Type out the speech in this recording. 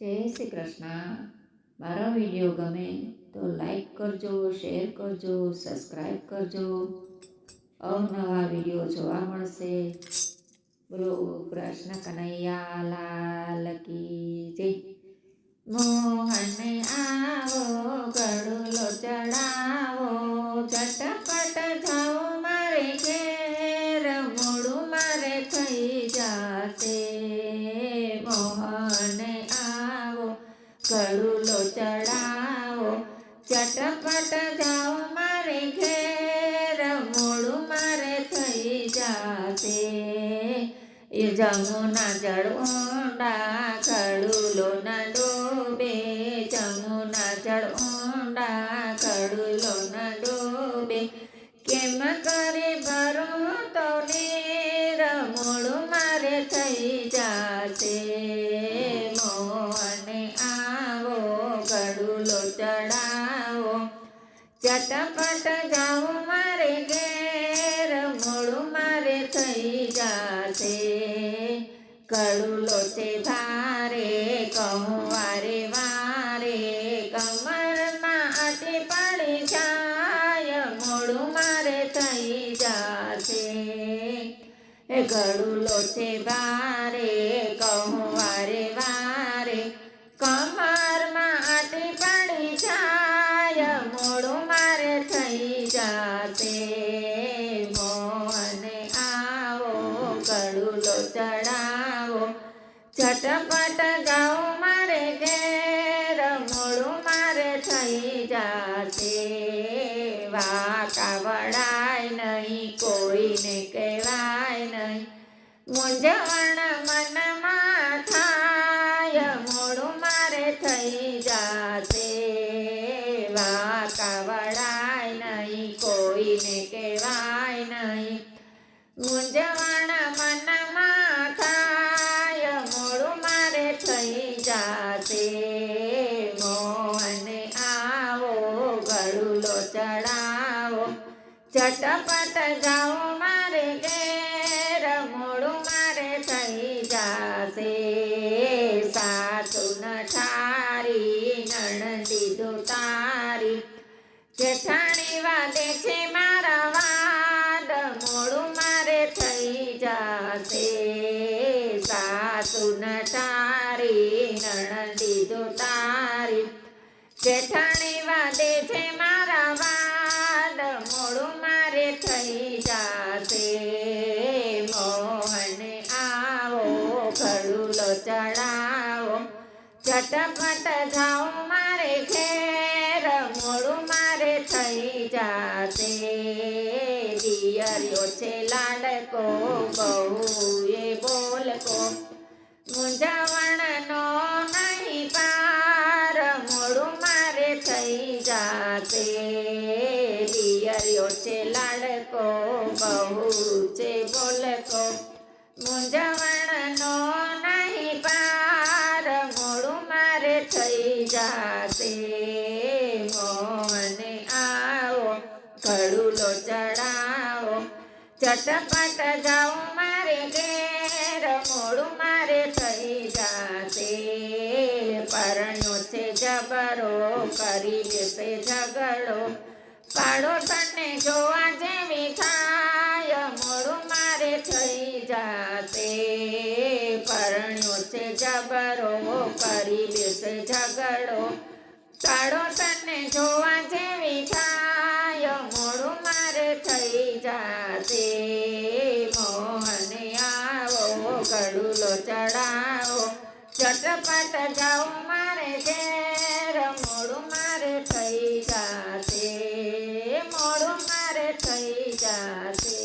જય શ્રી કૃષ્ણ. મારો વીડિયો ગમે તો લાઈક કરજો શેર કરજો સબસ્ક્રાઈબ કરજો. અવનવા વીડિયો જોવા મળશે. બોલો કૃષ્ણ કનૈયા લાલ કી જય. મોહન આવો ગળુલો ચડાવો ચડાવો ચટપટ જાઓ મારે ઘેર, મોડું મારે થઈ જાશે. એ જમુના જળ ઊંડા કડુલો ન ડોબે. જમુના જળ ઊંડા કડુલો ન ડોબે. કેમ કરે ભરો તો નીર મૂળું મારે થઈ જાશે. ચટપટ જાઉં મારે ઘેર, મોડું મારે થઈ જાશે. કડું લોટે ભારે કહું વારે વારે કમરમાં આટી પડી જાય, મોડું મારે થઈ જાશે. એ લોટે ભારે ચટપટ ગાઉ મારે ઘેર મોડું મારે થઈ જશે. વાકા વડાય નહીં, કોઈને કહેવાય નહીં. મૂંઝવણ મનમાં થાય મોડું મારે થઈ જશે. વાકા વડાય નહીં, કોઈને કહેવાય નહીં. ચડાવો. ચટપટ ગાઓ મારે ઘેર, મોડું મારે થઈ જાશે. સાસુ નઠારી નણંદી દુતારી જેઠાણી વાદે છે મારા વાદ, મોડું મારે થઈ જાશે. સાસુ નટારી નણંદી દુતારી જેઠાણી વાદે છે મારા થઈ જાશે મોહને આવો ઘડુલો ચડાવો ચટપટ જાઓ મારે ઘેર, મોડું મારે થઈ જાશે દિયર્યો છે લાડકો બહુ એ બોલકો મૂંઝાવણનો નહીં પાર, મોડું મારે થઈ જાશે ઘડુલો ચડાવો. ચટપટ જાઓ મારે ઘેર, મોડું મારે થઈ જાશે. પરણ્યો છે જબરો કરી દેશે ઝઘડો. પાડો તને જોવા જેવી થાય મોડું મારે થઈ જાશે. પરણ્યો છે જબરો કરી દેશે ઝઘડો. કાળો તને જોવા જેવી જાશે મોહને આવો કડુલો ચડાવો. ચટપટ જાઓ મારે ઘેર મોડું મારે થઈ જાય.